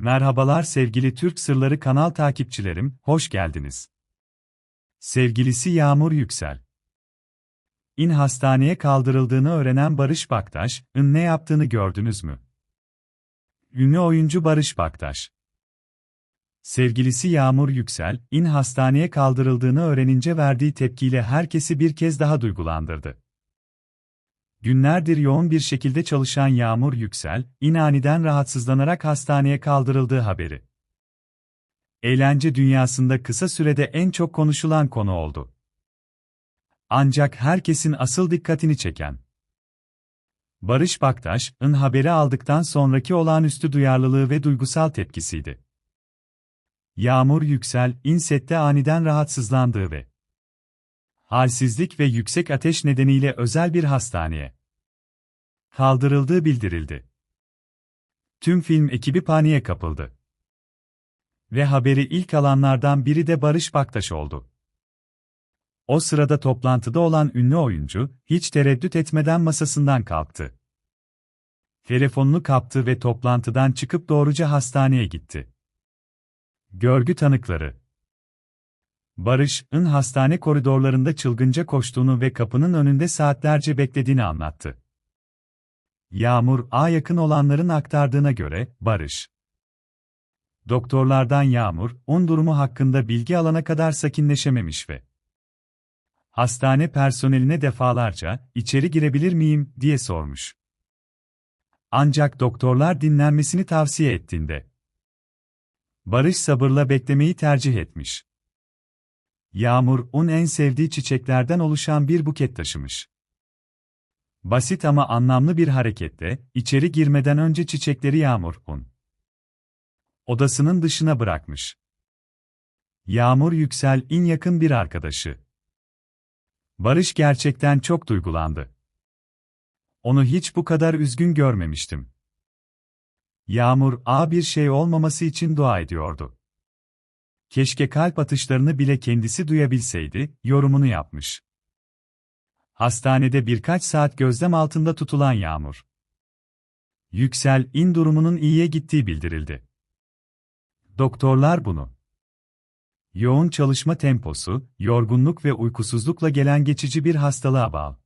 Merhabalar sevgili Türk Sırları kanal takipçilerim, hoş geldiniz. Sevgilisi Yağmur Yüksel. İn hastaneye kaldırıldığını öğrenen Barış Baktaş, ın ne yaptığını gördünüz mü? Ünlü oyuncu Barış Baktaş. Sevgilisi Yağmur Yüksel, in hastaneye kaldırıldığını öğrenince verdiği tepkiyle herkesi bir kez daha duygulandırdı. Günlerdir yoğun bir şekilde çalışan Yağmur Yüksel, inaniden rahatsızlanarak hastaneye kaldırıldığı haberi. Eğlence dünyasında kısa sürede en çok konuşulan konu oldu. Ancak herkesin asıl dikkatini çeken Barış Baktaş'ın haberi aldıktan sonraki olağanüstü duyarlılığı ve duygusal tepkisiydi. Yağmur Yüksel, insette aniden rahatsızlandığı ve halsizlik ve yüksek ateş nedeniyle özel bir hastaneye kaldırıldığı bildirildi. Tüm film ekibi paniğe kapıldı. Ve haberi ilk alanlardan biri de Barış Baktaş oldu. O sırada toplantıda olan ünlü oyuncu, hiç tereddüt etmeden masasından kalktı. Telefonunu kaptı ve toplantıdan çıkıp doğruca hastaneye gitti. Görgü tanıkları Barış'ın hastane koridorlarında çılgınca koştuğunu ve kapının önünde saatlerce beklediğini anlattı. Yağmur A yakın olanların aktardığına göre, Barış. Doktorlardan Yağmur, on durumu hakkında bilgi alana kadar sakinleşememiş ve hastane personeline defalarca, içeri girebilir miyim, diye sormuş. Ancak doktorlar dinlenmesini tavsiye ettiğinde, Barış sabırla beklemeyi tercih etmiş. Yağmur, un en sevdiği çiçeklerden oluşan bir buket taşımış. Basit ama anlamlı bir harekette, içeri girmeden önce çiçekleri Yağmur, un odasının dışına bırakmış. Yağmur Yüksel, in yakın bir arkadaşı. Barış gerçekten çok duygulandı. Onu hiç bu kadar üzgün görmemiştim. Yağmur, a bir şey olmaması için dua ediyordu. Keşke kalp atışlarını bile kendisi duyabilseydi, yorumunu yapmış. Hastanede birkaç saat gözlem altında tutulan Yağmur. Yüksel, in durumunun iyiye gittiği bildirildi. Doktorlar bunu. Yoğun çalışma temposu, yorgunluk ve uykusuzlukla gelen geçici bir hastalığa bağlı.